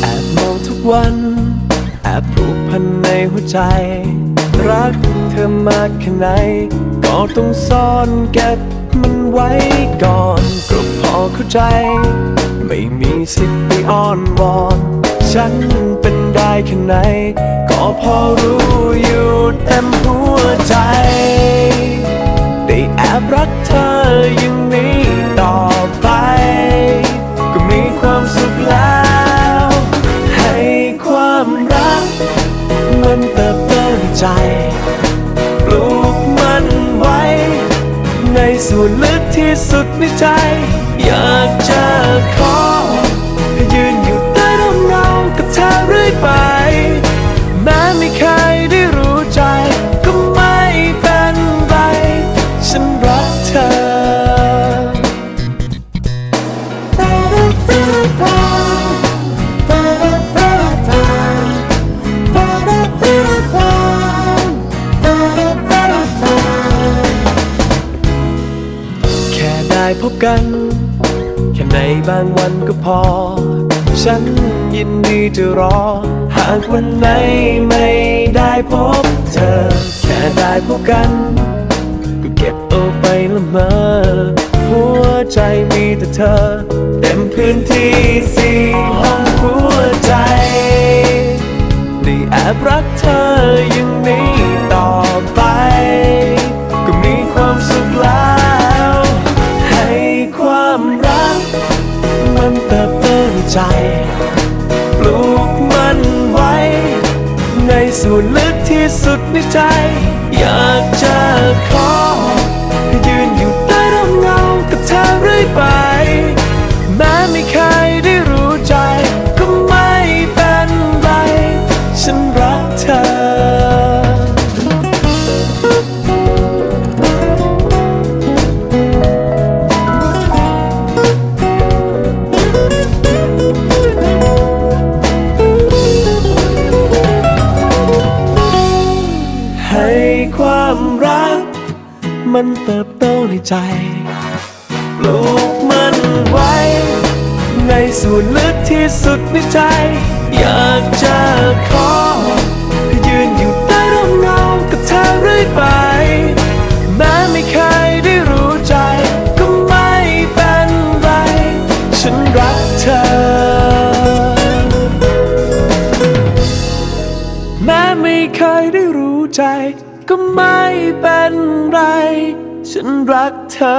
แอบมองทุกวันแอบผูกพันในหัวใจ รักเธอมากแค่ไหน ก็ต้องซ่อนเก็บมันไว้ก่อนก็พอเข้าใจ ไม่มีสิทธิ์ไปอ้อนวอน ฉันเป็นได้แค่ไหน พอรู้อยู่เต็มหัวใจ ได้แอบรักเธออย่างนี้ต่อไป ก็มีความสุขแล้ว ให้ความรัก มันเติบโตในใจ ปลูกมันไว้ ในส่วนลึกที่สุดในใจ อยากจะ กัน แค่ในบางวันก็พอ ฉันยินดีจะรอ หากวันไหนไม่ได้พบเธอ แค่ได้พบกัน ก็เก็บเอาไปละเมอหัวใจมีแต่เธอ เต็มพื้นที่สี่ห้องหัวใจได้แอบรักเธออย่างนี้ ใจ ปลูกมันไว้ ในส่วนลึกที่สุดในใจ อยา ใจปลูกมันไว้ ในส่วนลึกที่สุดในใจ อยากจะขอยืนอยู่ใต้ร่มเงากับเธอเรื่อยไป แม้ไม่เคยได้รู้ใจ ก็ไม่เป็นไร ฉันรักเธอ แม้ไม่เคยได้รู้ใจ ก็ไม่เป็นไร ฉันรักเธอ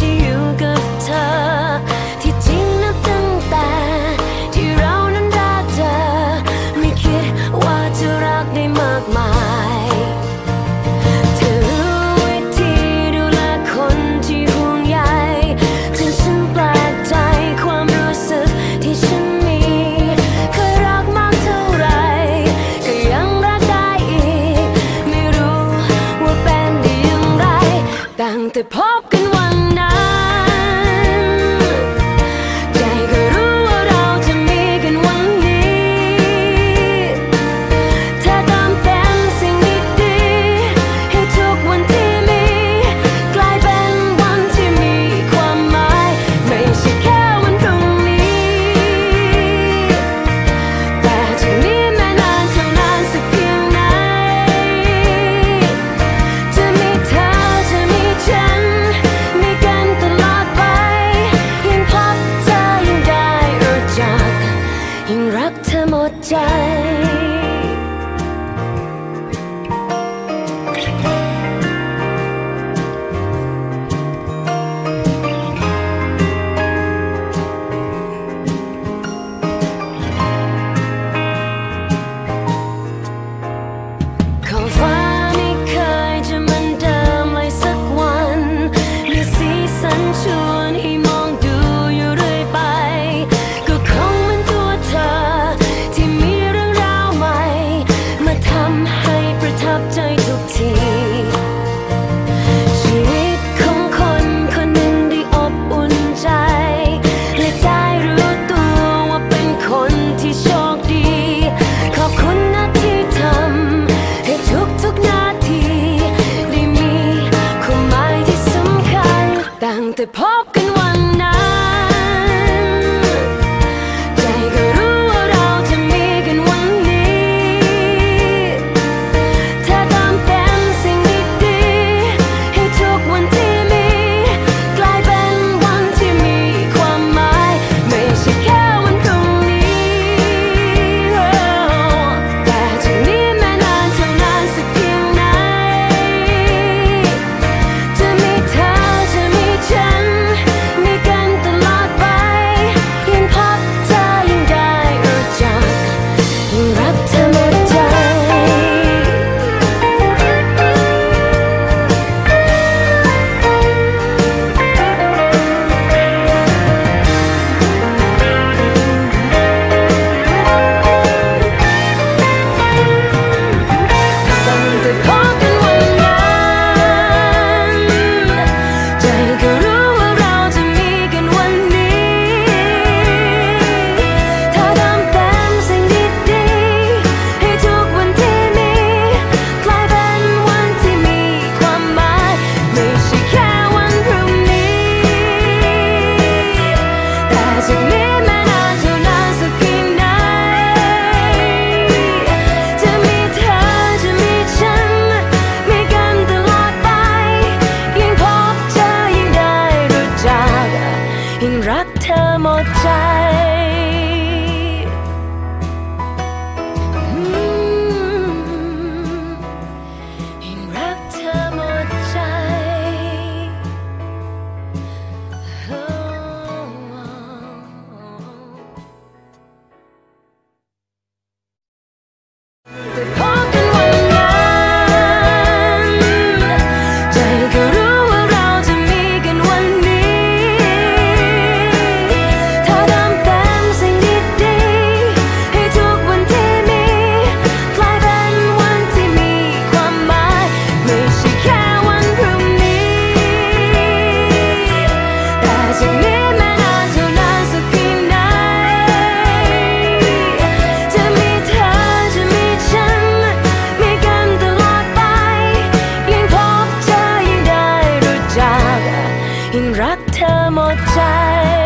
The Pop. 摘